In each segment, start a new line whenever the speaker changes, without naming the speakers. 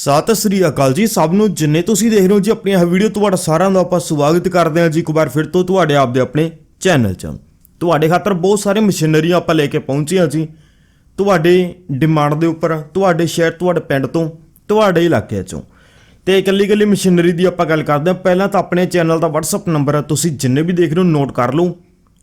ਸਤਿ ਸ੍ਰੀ ਅਕਾਲ ਜੀ, ਸਭ ਨੂੰ ਜਿੰਨੇ ਤੁਸੀਂ ਦੇਖ ਰਹੇ ਹੋ ਜੀ ਆਪਣੀ ਇਹ ਵੀਡੀਓ, ਤੁਹਾਡਾ ਸਾਰਿਆਂ ਦਾ ਆਪਾਂ ਸਵਾਗਤ ਕਰਦੇ ਹਾਂ ਜੀ ਇੱਕ ਵਾਰ ਫਿਰ ਤੋਂ ਤੁਹਾਡੇ ਆਪ ਦੇ ਆਪਣੇ ਚੈਨਲ 'ਚ। ਤੁਹਾਡੇ ਖਾਤਰ ਬਹੁਤ ਸਾਰੇ ਮਸ਼ੀਨਰੀਆਂ ਆਪਾਂ ਲੈ ਕੇ ਪਹੁੰਚੇ ਹਾਂ ਜੀ। ਤੁਹਾਡੇ ਡਿਮਾਂਡ ਦੇ ਉੱਪਰ, ਤੁਹਾਡੇ ਸ਼ਹਿਰ, ਤੁਹਾਡੇ ਪਿੰਡ ਤੋਂ, ਤੁਹਾਡੇ ਇਲਾਕੇ 'ਚੋਂ। ਤੇ ਇਕੱਲੀ ਇਕੱਲੀ ਮਸ਼ੀਨਰੀ ਦੀ ਆਪਾਂ ਗੱਲ ਕਰਦੇ ਹਾਂ। ਪਹਿਲਾਂ ਤਾਂ ਆਪਣੇ ਚੈਨਲ ਦਾ WhatsApp ਨੰਬਰ ਹੈ ਤੁਸੀਂ ਜਿੰਨੇ ਵੀ ਦੇਖ ਰਹੇ ਹੋ ਨੋਟ ਕਰ ਲਓ।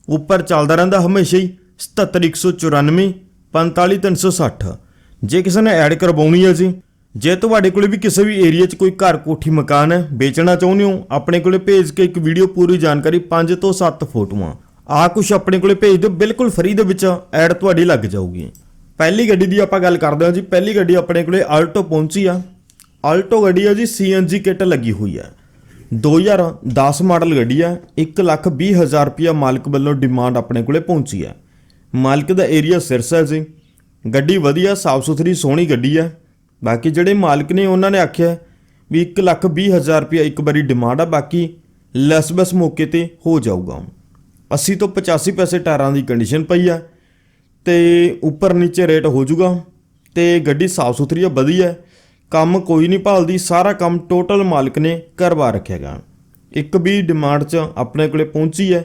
ਉੱਪਰ ਚੱਲਦਾ ਰਹਿੰਦਾ ਹਮੇਸ਼ਾ ਹੀ 77194 45360 ਜੇ ਕਿਸੇ ਨੇ ਐਡ ਕਰਵਾਉਣੀ ਹੈ ਜੀ ਜੇ ਤੁਹਾਡੇ ਕੋਲੇ ਵੀ ਕਿਸੇ ਵੀ ਏਰੀਆ 'ਚ ਕੋਈ ਘਰ ਕੋਠੀ ਮਕਾਨ ਹੈ, ਵੇਚਣਾ ਚਾਹੁੰਦੇ ਹੋ, ਆਪਣੇ ਕੋਲੇ ਭੇਜ ਕੇ ਇੱਕ ਵੀਡੀਓ ਪੂਰੀ ਜਾਣਕਾਰੀ 5 ਤੋਂ 7 ਫੋਟੋਆਂ। ਆ ਕੁਛ ਆਪਣੇ ਕੋਲੇ ਭੇਜ ਦਿਓ, ਬਿਲਕੁਲ ਫ੍ਰੀ ਦੇ ਵਿੱਚ ਐਡ ਤੁਹਾਡੀ ਲੱਗ ਜਾਊਗੀ। ਪਹਿਲੀ ਗੱਡੀ ਦੀ ਆਪਾਂ ਗੱਲ ਕਰਦੇ ਹਾਂ ਜੀ, ਪਹਿਲੀ ਗੱਡੀ ਆਪਣੇ ਕੋਲੇ ਆਲਟੋ ਪਹੁੰਚੀ ਆ। ਆਲਟੋ ਗੱਡੀ ਆ ਜੀ ਸੀਐਨਜੀ ਕਿੱਟ ਲੱਗੀ ਹੋਈ ਆ। 2010 ਮਾਡਲ ਗੱਡੀ ਆ 120000 ਰੁਪਿਆ ਮਾਲਕ ਵੱਲੋਂ ਡਿਮਾਂਡ ਆਪਣੇ ਕੋਲੇ ਪਹੁੰਚੀ ਆ। ਮਾਲਕ ਦਾ ਏਰੀਆ ਸਿਰਸਾ ਜੀ। ਗੱਡੀ ਵਧੀਆ ਸਾਫ਼ ਸੁਥਰੀ ਸੋਹਣੀ ਗੱਡੀ ਆ। ਬਾਕੀ ਜਿਹੜੇ ਮਾਲਕ ਨੇ, ਉਹਨਾਂ ਨੇ ਆਖਿਆ ਵੀ 120000 ਰੁਪਿਆ ਇੱਕ ਵਾਰੀ ਡਿਮਾਂਡ ਆ, ਬਾਕੀ ਲੈਸ ਬਸ ਮੌਕੇ ਤੇ ਹੋ ਜਾਊਗਾ 80 ਤੋਂ 85 ਪੈਸੇ ਟਾਇਰਾਂ ਦੀ ਕੰਡੀਸ਼ਨ ਪਈ ਆ ਤੇ ਉੱਪਰ ਨੀਚੇ ਰੇਟ ਹੋ ਜਾਊਗਾ ਤੇ ਗੱਡੀ ਸਾਫ਼ ਸੁਥਰੀ ਆ, ਵਧੀਆ ਕੰਮ ਕੋਈ ਨਹੀਂ ਭਾਲਦੀ, ਸਾਰਾ ਕੰਮ ਟੋਟਲ ਮਾਲਕ ਨੇ ਕਰਵਾ ਰੱਖਿਆਗਾ ਇੱਕ ਵੀ ਡਿਮਾਂਡ 'ਚ ਆਪਣੇ ਕੋਲੇ ਪਹੁੰਚੀ ਹੈ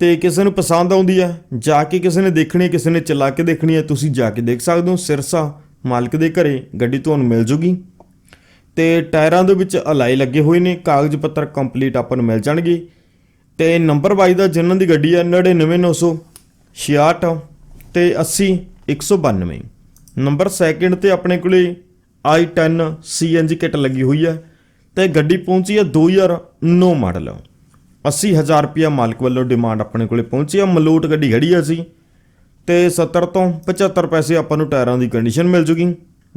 ਤੇ ਕਿਸੇ ਨੂੰ ਪਸੰਦ ਆਉਂਦੀ ਹੈ। ਜਾ ਕੇ ਕਿਸੇ ਨੇ ਦੇਖਣੀ ਕਿਸੇ ਨੇ ਚਲਾ ਕੇ ਦੇਖਣੀ ਹੈ, ਤੁਸੀਂ ਜਾ ਕੇ ਦੇਖ ਸਕਦੇ ਹੋ, ਸਿਰਸਾ ਮਾਲਕ ਦੇ ਘਰੇ ਗੱਡੀ ਤੁਹਾਨੂੰ ਮਿਲ ਜੂਗੀ। ਤੇ ਟਾਇਰਾਂ ਦੇ ਵਿੱਚ ਅਲਾਈ ਲੱਗੇ ਹੋਏ ਨੇ, ਕਾਗਜ਼ ਪੱਤਰ ਕੰਪਲੀਟ ਆਪਾਂ ਨੂੰ ਮਿਲ ਜਾਣਗੇ। ਤੇ ਨੰਬਰ ਵਾਈਜ਼ ਦਾ ਜਿਨ੍ਹਾਂ ਦੀ ਗੱਡੀ ਹੈ 99966 ਤੇ 80 192 ਨੰਬਰ ਸੈਕਿੰਡ ਤੇ ਆਪਣੇ ਕੋਲੇ i10 CNG ਕਿਟ ਲੱਗੀ ਹੋਈ ਹੈ ਤੇ ਗੱਡੀ ਪਹੁੰਚੀ ਹੈ 2009 ਮਾਡਲ। 80000 ਰੁਪਿਆ ਮਾਲਕ ਵੱਲੋਂ ਡਿਮਾਂਡ ਆਪਣੇ ਕੋਲੇ ਪਹੁੰਚੀ ਹੈ ਮਲੋਟ ਗੱਡੀ ਖੜੀ ਹੈ ਸੀ ਤੇ 70 ਤੋਂ 75 ਪੈਸੇ ਆਪਾਂ ਨੂੰ ਟਾਇਰਾਂ ਦੀ ਕੰਡੀਸ਼ਨ ਮਿਲ ਜੂਗੀ।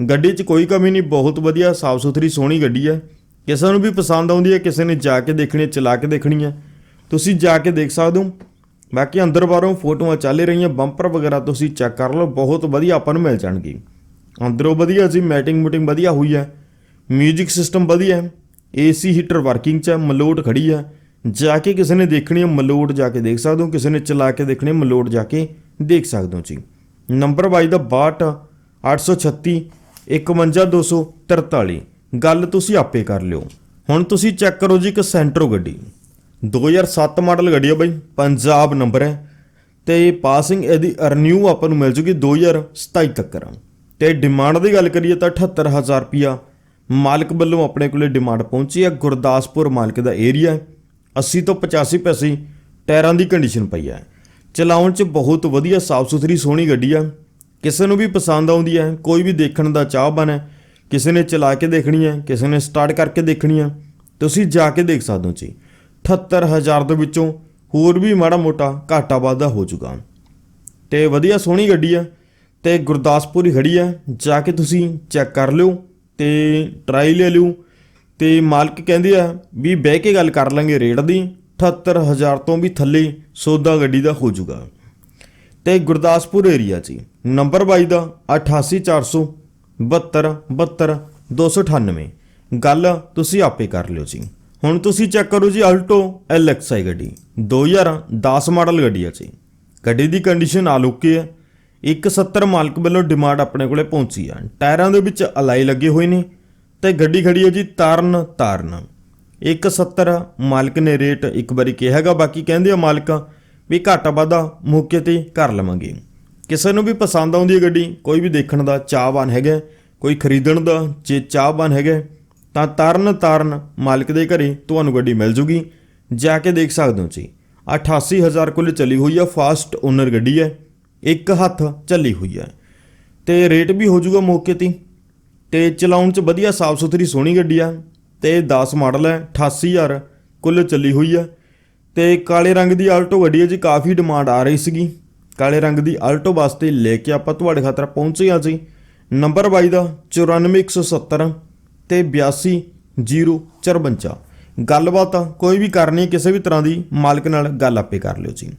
ਗੱਡੀ 'ਚ ਕੋਈ ਕਮੀ ਨਹੀਂ, ਬਹੁਤ ਵਧੀਆ ਸਾਫ਼ ਸੁਥਰੀ ਸੋਹਣੀ ਗੱਡੀ ਹੈ। ਕਿਸੇ ਨੂੰ ਵੀ ਪਸੰਦ ਆਉਂਦੀ ਹੈ, ਕਿਸੇ ਨੇ ਜਾ ਕੇ ਦੇਖਣੀ ਹੈ, ਚਲਾ ਕੇ ਦੇਖਣੀ ਹੈ। ਤੁਸੀਂ ਜਾ ਕੇ ਦੇਖ ਸਕਦੇ ਹੋ। ਬਾਕੀ ਅੰਦਰ ਬਾਹਰੋਂ ਫੋਟੋਆਂ ਚੱਲ ਰਹੀਆਂ, ਬੰਪਰ ਵਗੈਰਾ ਤੁਸੀਂ ਚੈੱਕ ਕਰ ਲਓ, ਬਹੁਤ ਵਧੀਆ ਆਪਾਂ ਨੂੰ ਮਿਲ ਜਾਣਗੇ। ਅੰਦਰੋਂ ਵਧੀਆ ਸੀ, ਮੈਟਿੰਗ ਮੂਟਿੰਗ ਵਧੀਆ ਹੋਈ ਹੈ। 뮤직 ਸਿਸਟਮ ਵਧੀਆ ਹੈ। ਏਸੀ ਹੀਟਰ ਵਰਕਿੰਗ 'ਚ ਹੈ, ਮਲੋਟ ਖੜੀ ਹੈ। ਜਾ ਕੇ ਕਿਸੇ ਨੇ ਦੇਖਣੀ ਹੈ, ਮਲੋਟ ਜਾ ਕੇ ਦੇਖ ਸਕਦੇ ਹੋ। ਕਿਸੇ ਨੇ ਚਲਾ ਕੇ ਦੇਖਣੀ ਹੈ, ਮਲੋਟ ਜਾ ਕੇ ਦੇਖ ਸਕਦੇ ਹੋ ਜੀ। ਨੰਬਰ ਵਾਈਜ਼ ਦਾ 62 836 51243 ਗੱਲ ਤੁਸੀਂ ਆਪੇ ਕਰ ਲਿਓ। ਹੁਣ ਤੁਸੀਂ ਚੈੱਕ ਕਰੋ ਜੀ ਇੱਕ ਸੈਂਟਰੋ ਗੱਡੀ। 2007 ਮਾਡਲ ਗੱਡੀ ਹੈ ਬਾਈ, ਪੰਜਾਬ ਨੰਬਰ ਹੈ। ਤੇ ਪਾਸਿੰਗ ਇਹਦੀ ਰਿਨਿਊ ਆਪਾਂ ਨੂੰ ਮਿਲ ਜੂਗੀ 2027 ਤੱਕ ਤੇ ਡਿਮਾਂਡ ਦੀ ਗੱਲ ਕਰੀਏ ਤਾਂ 78000 ਰੁਪਿਆ ਮਾਲਕ ਵੱਲੋਂ ਆਪਣੇ ਕੋਲੇ ਡਿਮਾਂਡ ਪਹੁੰਚੀ ਹੈ। ਗੁਰਦਾਸਪੁਰ ਮਾਲਕ ਦਾ ਏਰੀਆ ਹੈ। 80 ਤੋਂ 85 ਪੈਸੇ ਟਾਇਰਾਂ ਦੀ ਕੰਡੀਸ਼ਨ ਪਈ ਹੈ। ਚਲਾਉਣ 'ਚ ਬਹੁਤ ਵਧੀਆ ਸਾਫ਼ ਸੁਥਰੀ ਸੋਹਣੀ ਗੱਡੀ ਆ। ਕਿਸੇ ਨੂੰ ਵੀ ਪਸੰਦ ਆਉਂਦੀ ਹੈ ਕੋਈ ਵੀ ਦੇਖਣ ਦਾ ਚਾਹਵਾਨ ਹੈ ਕਿਸੇ ਨੇ ਚਲਾ ਕੇ ਦੇਖਣੀ ਹੈ ਕਿਸੇ ਨੇ ਸਟਾਰਟ ਕਰਕੇ ਦੇਖਣੀ ਹੈ ਤੁਸੀਂ ਜਾ ਕੇ ਦੇਖ ਸਕਦੇ ਹੋ ਜੀ। 78000 ਦੇ ਵਿੱਚੋਂ ਹੋਰ ਵੀ ਮਾੜਾ ਮੋਟਾ ਘਾਟਾ ਵਾਧਾ ਹੋ ਚੁੱਕਾ। ਤੇ ਵਧੀਆ ਸੋਹਣੀ ਗੱਡੀ ਆ ਤੇ ਗੁਰਦਾਸਪੁਰ ਹੀ ਖੜੀ ਆ। ਜਾ ਕੇ ਤੁਸੀਂ ਚੈੱਕ ਕਰ ਲਿਓ ਤੇ ਟਰਾਈ ਲੈ ਲਿਓ। ਤੇ ਮਾਲਕ ਕਹਿੰਦੇ ਆ ਵੀ ਬਹਿ ਕੇ ਗੱਲ ਕਰ ਲਾਂਗੇ ਰੇਟ ਦੀ। 78000 ਤੋਂ ਵੀ ਥੱਲੇ ਸੌਦਾ ਗੱਡੀ ਦਾ ਹੋ ਜਾਊਗਾ ਤੇ ਗੁਰਦਾਸਪੁਰ ਏਰੀਆ 'ਚ ਨੰਬਰ 22 ਦਾ 88400 72 72 298 ਗੱਲ ਤੁਸੀਂ ਆਪੇ ਕਰ ਲਿਓ ਜੀ। ਹੁਣ ਤੁਸੀਂ ਚੈੱਕ ਕਰੋ ਜੀ ਅਲਟੋ LXI ਗੱਡੀ 2010 ਮਾਡਲ ਗੱਡੀ ਹੈ ਜੀ ਗੱਡੀ ਦੀ ਕੰਡੀਸ਼ਨ ਆਲੋਕੇ ਹੈ। 170 ਮਾਲਕ ਵੱਲੋਂ ਡਿਮਾਂਡ ਆਪਣੇ ਕੋਲੇ ਪਹੁੰਚੀ ਆ। ਟਾਇਰਾਂ ਦੇ ਵਿੱਚ ਅਲਾਈ ਲੱਗੇ ਹੋਏ ਨੇ। ਤੇ ਗੱਡੀ ਖੜੀ ਹੈ ਜੀ ਤਾਰਨ ਤਾਰਨ। 170 ਮਾਲਕ ਨੇ ਰੇਟ ਇੱਕ ਵਾਰੀ ਕਿਹਾ ਹੈਗਾ, ਬਾਕੀ ਕਹਿੰਦੇ ਆ ਮਾਲਕ ਵੀ ਘਾਟਾ ਵਾਧਾ ਮੌਕੇ ਤੇ ਕਰ ਲਵਾਂਗੇ। ਕਿਸੇ ਨੂੰ ਵੀ ਪਸੰਦ ਆਉਂਦੀ ਹੈ ਗੱਡੀ, ਕੋਈ ਵੀ ਦੇਖਣ ਦਾ ਚਾਹਵਾਨ ਹੈਗਾ, ਕੋਈ ਖਰੀਦਣ ਦਾ ਜੇ ਚਾਹਵਾਨ ਹੈਗਾ, ਤਾਂ ਤਰਨ ਤਾਰਨ ਮਾਲਕ ਦੇ ਘਰੇ ਤੁਹਾਨੂੰ ਗੱਡੀ ਮਿਲ ਜੂਗੀ। ਜਾ ਕੇ ਦੇਖ ਸਕਦੇ ਹੋ ਜੀ। 88000 ਕੁੱਲ ਚੱਲੀ ਹੋਈ ਆ, ਫਾਸਟ ਓਨਰ ਗੱਡੀ ਹੈ, ਇੱਕ ਹੱਥ ਚੱਲੀ ਹੋਈ ਹੈ ਤੇ ਰੇਟ ਵੀ ਹੋ ਜਾਊਗਾ ਮੌਕੇ ਤੇ। ਤੇ ਚਲਾਉਣ ਚ ਵਧੀਆ ਸਾਫ਼ ਸੁਥਰੀ ਸੋਹਣੀ ਗੱਡੀ ਆ ਤੇ 10 ਮਾਡਲ ਹੈ 88000 ਕੁੱਲ ਚੱਲੀ ਹੋਈ ਹੈ। ਤੇ ਕਾਲੇ ਰੰਗ ਦੀ ਆਲਟੋ ਗੱਡੀ ਹੈ ਜੀ, ਕਾਫੀ ਡਿਮਾਂਡ ਆ ਰਹੀ ਸੀਗੀ। ਕਾਲੇ ਰੰਗ ਦੀ ਆਲਟੋ ਵਾਸਤੇ ਲੈ ਕੇ ਆਪਾਂ ਤੁਹਾਡੇ ਖਾਤਰ ਪਹੁੰਚੇ ਹਾਂ ਜੀ। ਨੰਬਰ 22 ਦਾ 94170 ਤੇ 82054 ਗੱਲਬਾਤ ਕੋਈ ਵੀ ਕਰਨੀ, ਕਿਸੇ ਵੀ ਤਰ੍ਹਾਂ ਦੀ ਮਾਲਕ ਨਾਲ ਗੱਲ ਆਪੇ ਕਰ ਲਿਓ ਜੀ।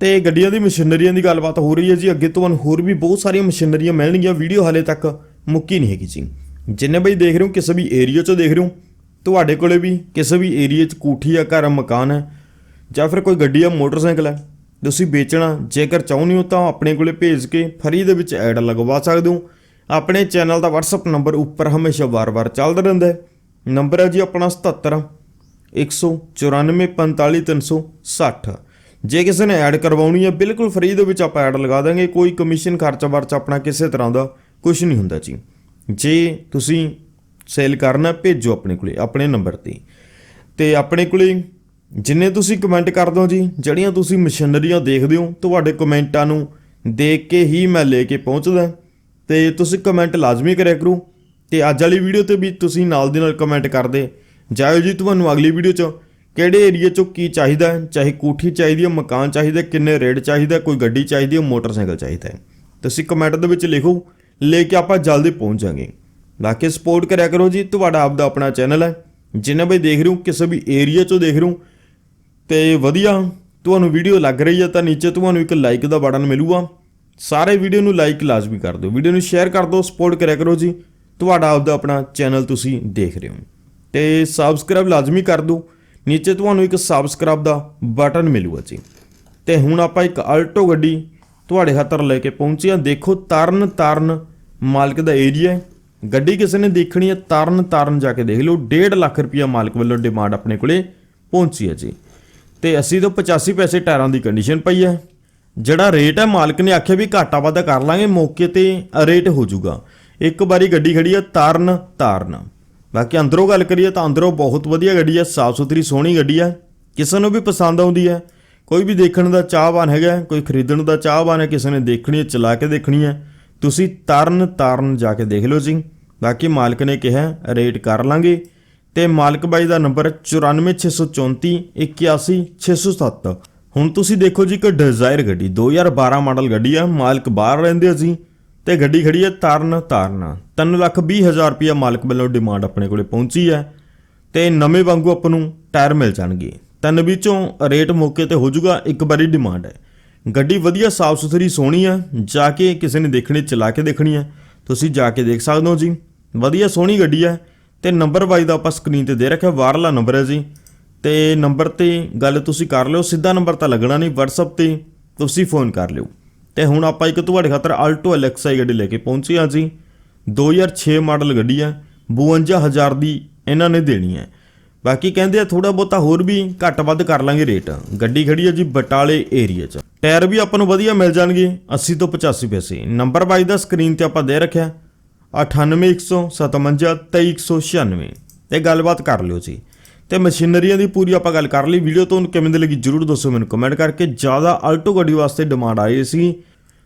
ਤੇ ਗੱਡੀਆਂ ਦੀ ਮਸ਼ੀਨਰੀਆਂ ਦੀ ਗੱਲਬਾਤ ਹੋ ਰਹੀ ਹੈ ਜੀ। ਅੱਗੇ ਤੁਹਾਨੂੰ ਹੋਰ ਵੀ ਬਹੁਤ ਸਾਰੀਆਂ ਮਸ਼ੀਨਰੀਆਂ ਮਿਲਣਗੀਆਂ। ਵੀਡੀਓ ਹਾਲੇ ਤੱਕ ਮੁੱਕੀ ਨਹੀਂ ਹੈਗੀ ਜੀ। ਜਿੰਨੇ ਬਈ ਦੇਖ ਰਹੇ ਹੋ ਕਿਸੇ ਵੀ ਏਰੀਆ 'ਚੋਂ ਦੇਖ ਰਹੇ ਹੋ ਤੁਹਾਡੇ ਕੋਲੇ ਵੀ ਕਿਸੇ ਵੀ ਏਰੀਆ 'ਚ ਕੋਠੀ ਆ ਘਰ ਆ, ਮਕਾਨ ਹੈ ਜਾਂ ਫਿਰ ਕੋਈ ਗੱਡੀ ਆ ਮੋਟਰਸਾਈਕਲ ਹੈ ਤੁਸੀਂ ਵੇਚਣਾ ਜੇਕਰ ਚਾਹੁੰਦੇ ਹੋ ਤਾਂ ਆਪਣੇ ਕੋਲੇ ਭੇਜ ਕੇ ਫਰੀ ਦੇ ਵਿੱਚ ਐਡ ਲਗਵਾ ਸਕਦੇ ਹੋ। ਆਪਣੇ ਚੈਨਲ ਦਾ WhatsApp ਨੰਬਰ ਉੱਪਰ ਹਮੇਸ਼ਾ ਵਾਰ-ਵਾਰ ਚੱਲਦਾ ਰਹਿੰਦਾ ਹੈ। ਨੰਬਰ ਹੈ ਜੀ ਆਪਣਾ 77 194 ਜੇ ਕਿਸੇ ਨੇ ਐਡ ਕਰਵਾਉਣੀ ਹੈ ਬਿਲਕੁਲ ਫ੍ਰੀ ਦੇ ਵਿੱਚ ਆਪਾਂ ਐਡ ਲਗਾ ਦਾਂਗੇ ਕੋਈ ਕਮਿਸ਼ਨ ਖਰਚਾ ਵਰਚਾ ਆਪਣਾ ਕਿਸੇ ਤਰ੍ਹਾਂ ਦਾ ਕੁਝ ਨਹੀਂ ਹੁੰਦਾ ਜੀ। ਜੇ ਤੁਸੀਂ ਸੇਲ ਕਰਨਾ, ਭੇਜੋ ਆਪਣੇ ਕੋਲੇ, ਆਪਣੇ ਨੰਬਰ ਤੇ। ਤੇ ਆਪਣੇ ਕੋਲੇ ਜਿੰਨੇ ਤੁਸੀਂ ਕਮੈਂਟ ਕਰਦੇ ਹੋ ਜੀ, ਜਿਹੜੀਆਂ ਤੁਸੀਂ ਮਸ਼ੀਨਰੀਆਂ ਦੇਖਦੇ ਹੋ, ਤੁਹਾਡੇ ਕਮੈਂਟਾਂ ਨੂੰ ਦੇਖ ਕੇ ਹੀ ਮੈਂ ਲੈ ਕੇ ਪਹੁੰਚਦਾ। ਤੇ ਤੁਸੀਂ ਕਮੈਂਟ ਲਾਜ਼ਮੀ ਕਰਿਆ ਕਰੋ। ਤੇ ਅੱਜ ਵਾਲੀ ਵੀਡੀਓ ਤੇ ਵੀ ਤੁਸੀਂ ਨਾਲ ਦੀ ਨਾਲ ਕਮੈਂਟ ਕਰਦੇ। ਜਾਇਓ ਜੀ ਤੁਹਾਨੂੰ ਅਗਲੀ ਵੀਡੀਓ 'ਚ, ਕਿਹੜੇ ਏਰੀਆ 'ਚੋਂ ਕੀ ਚਾਹੀਦਾ ਹੈ, ਚਾਹੇ ਕੋਠੀ ਚਾਹੀਦੀ ਹੈ, ਮਕਾਨ ਚਾਹੀਦਾ ਕਿੰਨੇ ਰੇਟ ਚਾਹੀਦਾ ਕੋਈ ਗੱਡੀ ਚਾਹੀਦੀ ਹੈ, ਮੋਟਰਸਾਈਕਲ ਚਾਹੀਦਾ ਹੈ। ਤੁਸੀਂ ਕਮੈਂਟ ਦੇ ਵਿੱਚ ਲਿਖੋ। ਲੈ ਕੇ ਆਪਾਂ ਜਲਦੀ ਪਹੁੰਚ ਜਾਾਂਗੇ। ਬਾਕੀ ਸਪੋਰਟ ਕਰਿਆ ਕਰੋ ਜੀ, ਤੁਹਾਡਾ ਆਪਦਾ ਆਪਣਾ ਚੈਨਲ ਹੈ। ਜਿੰਨੇ ਵੀ ਦੇਖ ਰਹੇ ਹੋ, ਕਿਸੇ ਵੀ ਏਰੀਆ 'ਚੋਂ ਦੇਖ ਰਹੇ ਹੋ, ਤੇ ਵਧੀਆ, ਤੁਹਾਨੂੰ ਵੀਡੀਓ ਲੱਗ ਰਹੀ ਹੈ ਤਾਂ ਨੀਚੇ ਤੁਹਾਨੂੰ ਇੱਕ ਲਾਈਕ ਦਾ ਬਟਨ ਮਿਲੂਗਾ। ਸਾਰੇ ਵੀਡੀਓ ਨੂੰ ਲਾਈਕ ਲਾਜ਼ਮੀ ਕਰ ਦਿਓ। ਵੀਡੀਓ ਨੂੰ ਸ਼ੇਅਰ ਕਰ ਦਿਓ ਸਪੋਰਟ ਕਰਿਆ ਕਰੋ ਜੀ। ਤੁਹਾਡਾ ਆਪਦਾ ਆਪਣਾ ਚੈਨਲ ਤੁਸੀਂ ਦੇਖ ਰਹੇ ਹੋ। ਤੇ ਸਬਸਕ੍ਰਾਈਬ ਲਾਜ਼ਮੀ ਕਰ ਦਿਓ। ਨੀਚੇ ਤੁਹਾਨੂੰ ਇੱਕ ਸਬਸਕ੍ਰਾਈਬ ਦਾ ਬਟਨ ਮਿਲੂਗਾ ਜੀ। ਤੇ ਹੁਣ ਆਪਾਂ ਇੱਕ ਆਲਟੋ ਗੱਡੀ ਤੁਹਾਡੇ ਖਾਤਰ ਲੈ ਕੇ ਪਹੁੰਚੇ ਹਾਂ। ਦੇਖੋ, ਤਰਨ ਤਾਰਨ ਮਾਲਕ ਦਾ ਏਰੀਆ ਹੈ। ਗੱਡੀ ਕਿਸੇ ਨੇ ਦੇਖਣੀ ਹੈ, ਤਰਨ ਤਾਰਨ ਜਾ ਕੇ ਦੇਖ ਲਓ। 1.5 ਲੱਖ ਰੁਪਇਆ ਮਾਲਕ ਵੱਲੋਂ ਡਿਮਾਂਡ ਆਪਣੇ ਕੋਲੇ ਪਹੁੰਚੀ ਹੈ ਜੀ। ਤੇ 80 ਤੋਂ 85 ਪੈਸੇ ਟਾਇਰਾਂ ਦੀ ਕੰਡੀਸ਼ਨ ਪਈ ਹੈ। ਜਿਹੜਾ ਰੇਟ ਹੈ, ਮਾਲਕ ਨੇ ਆਖਿਆ ਵੀ ਘਾਟਾ ਵਾਧਾ ਕਰ ਲਾਂਗੇ, ਮੌਕੇ ਤੇ ਰੇਟ ਹੋ ਜਾਊਗਾ। ਇੱਕ ਵਾਰੀ ਗੱਡੀ ਖੜੀ ਹੈ, ਤਾਰਨ ਤਾਰਨ। ਬਾਕੀ ਅੰਦਰੋਂ ਗੱਲ ਕਰੀਏ ਤਾਂ ਅੰਦਰੋਂ ਬਹੁਤ ਵਧੀਆ ਗੱਡੀ ਹੈ, ਸਾਫ਼ ਸੁਥਰੀ ਸੋਹਣੀ ਗੱਡੀ ਹੈ। ਕਿਸੇ ਨੂੰ ਵੀ ਪਸੰਦ ਆਉਂਦੀ ਹੈ ਕੋਈ ਵੀ ਦੇਖਣ ਦਾ ਚਾਹਵਾਨ ਹੈਗਾ, ਕੋਈ ਖਰੀਦਣ ਦਾ ਚਾਹਵਾਨ ਹੈ, ਕਿਸੇ ਨੇ ਦੇਖਣੀ ਹੈ, ਚਲਾ ਕੇ ਦੇਖਣੀ ਹੈ, ਤੁਸੀਂ ਤਰਨ ਤਾਰਨ ਜਾ ਕੇ ਦੇਖ ਲਓ ਜੀ। ਬਾਕੀ ਮਾਲਕ ਨੇ ਕਿਹਾ, ਰੇਟ ਕਰ ਲਾਂਗੇ। ਤੇ ਮਾਲਕ ਬਾਈ ਦਾ ਨੰਬਰ 94634 81607 ਹੁਣ ਤੁਸੀਂ ਦੇਖੋ ਜੀ ਇੱਕ ਡਿਜ਼ਾਇਰ ਗੱਡੀ 2012 ਮਾਡਲ ਗੱਡੀ ਆ, ਮਾਲਕ ਬਾਹਰ ਰਹਿੰਦੇ ਆ ਜੀ। ਤੇ ਗੱਡੀ ਖੜੀ ਹੈ ਤਰਨ ਤਾਰਨ। 3 ਲੱਖ 20 ਹਜ਼ਾਰ ਰੁਪਇਆ ਮਾਲਕ ਵੱਲੋਂ ਡਿਮਾਂਡ ਆਪਣੇ ਕੋਲੇ ਪਹੁੰਚੀ ਹੈ। ਤੇ ਨਵੇਂ ਵਾਂਗੂ ਆਪਾਂ ਨੂੰ ਟਾਇਰ ਮਿਲ ਜਾਣਗੇ। ਤਿੰਨ ਵਿੱਚੋਂ ਰੇਟ ਮੌਕੇ ਤੇ ਹੋ ਜਾਊਗਾ, ਇੱਕ ਵਾਰੀ ਡਿਮਾਂਡ ਹੈ। ਗੱਡੀ ਵਧੀਆ, ਸਾਫ਼ ਸੁਥਰੀ, ਸੋਹਣੀ ਆ ਜਾ ਕੇ ਕਿਸੇ ਨੇ ਦੇਖਣੀ, ਚਲਾ ਕੇ ਦੇਖਣੀ ਹੈ। ਤੁਸੀਂ ਜਾ ਕੇ ਦੇਖ ਸਕਦੇ ਹੋ ਜੀ। ਵਧੀਆ, ਸੋਹਣੀ ਗੱਡੀ ਹੈ ਤੇ ਨੰਬਰ ਵਾਈਜ਼ ਦਾ ਆਪਾਂ ਸਕਰੀਨ ਤੇ ਦੇ ਰੱਖਿਆ, ਬਾਹਰਲਾ ਨੰਬਰ ਹੈ ਜੀ। ਤੇ ਨੰਬਰ ਤੇ ਗੱਲ ਤੁਸੀਂ ਕਰ ਲਿਓ, ਸਿੱਧਾ ਨੰਬਰ ਤਾਂ ਲੱਗਣਾ ਨਹੀਂ, WhatsApp ਤੇ ਤੁਸੀਂ ਫੋਨ ਕਰ ਲਿਓ। ਤੇ ਹੁਣ ਆਪਾਂ ਇੱਕ ਤੁਹਾਡੇ ਖਾਤਰ ਆਲਟੋ ਐਲਐਕਸਆਈ ਗੱਡੀ ਲੈ ਕੇ ਪਹੁੰਚੇ ਹਾਂ ਜੀ। 2006 ਮਾਡਲ ਗੱਡੀ ਹੈ 52000 ਦੀ ਇਹਨਾਂ ਨੇ ਦੇਣੀ ਹੈ। ਬਾਕੀ ਕਹਿੰਦੇ ਆ ਥੋੜਾ ਬਹੁਤਾ ਹੋਰ ਵੀ ਘੱਟ ਵੱਧ ਕਰ ਲਾਂਗੇ ਰੇਟ। ਗੱਡੀ ਖੜੀ ਹੈ ਜੀ ਬਟਾਲੇ ਏਰੀਆ 'ਚ। ਟਾਇਰ ਵੀ ਆਪਾਂ ਨੂੰ ਵਧੀਆ ਮਿਲ ਜਾਣਗੇ 80 ਤੋਂ 85 ਪੈਸੇ। ਨੰਬਰ ਵਾਈਜ਼ ਦਾ ਸਕਰੀਨ ਤੇ ਆਪਾਂ ਦੇ ਰੱਖਿਆ 98157 23196 ਤੇ ਗੱਲਬਾਤ ਕਰ ਲਿਓ ਜੀ। ਤੇ ਮਸ਼ੀਨਰੀਆਂ ਦੀ ਪੂਰੀ ਆਪਾਂ ਗੱਲ ਕਰ ਲਈ। ਵੀਡੀਓ ਤੁਹਾਨੂੰ ਕਿਵੇਂ ਦੀ ਲੱਗੀ ਜਰੂਰ ਦੱਸੋ ਮੈਨੂੰ ਕਮੈਂਟ ਕਰਕੇ। ਜ਼ਿਆਦਾ ਆਲਟੋ ਗੱਡੀ ਵਾਸਤੇ ਡਿਮਾਂਡ ਆਈ ਸੀ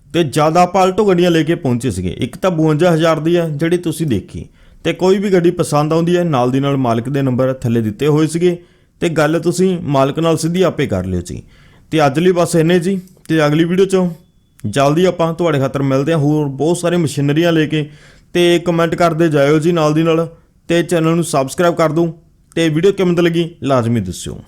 ਤੇ ਜ਼ਿਆਦਾ ਆਪਾਂ ਆਲਟੋ ਗੱਡੀਆਂ ਲੈ ਕੇ ਪਹੁੰਚੇ ਸੀਗੇ। ਇੱਕ ਤਾਂ 52000 ਦੀ ਹੈ ਜਿਹੜੀ ਤੁਸੀਂ ਦੇਖੀ। ਤੇ ਕੋਈ ਵੀ ਗੱਡੀ ਪਸੰਦ ਆਉਂਦੀ ਹੈ, ਨਾਲ ਦੀ ਨਾਲ ਮਾਲਕ ਦੇ ਨੰਬਰ ਥੱਲੇ ਦਿੱਤੇ ਹੋਏ ਸੀਗੇ। ਤੇ ਗੱਲ ਤੁਸੀਂ ਮਾਲਕ ਨਾਲ ਸਿੱਧੀ ਆਪੇ ਕਰ ਲਿਓ ਜੀ। ਤੇ ਅੱਜ ਲਈ ਬਸ ਇੰਨੇ ਜੀ। ਤੇ ਅਗਲੀ ਵੀਡੀਓ 'ਚੋਂ ਜਲਦੀ ਆਪਾਂ ਤੁਹਾਡੇ ਖਾਤਰ ਮਿਲਦੇ ਹਾਂ। ਹੋਰ ਬਹੁਤ ਸਾਰੇ ਮਸ਼ੀਨਰੀਆਂ ਲੈ ਕੇ ਤੇ ਕਮੈਂਟ ਕਰਦੇ ਜਾਇਓ ਜੀ ਨਾਲ ਦੀ ਨਾਲ। ਤੇ ਚੈਨਲ ਨੂੰ ਸਬਸਕ੍ਰਾਈਬ ਕਰ ਦਿਓ। ਤੇ ਵੀਡੀਓ ਕਿਵੇਂ ਲੱਗੀ, ਲਾਜ਼ਮੀ ਦੱਸਿਓ।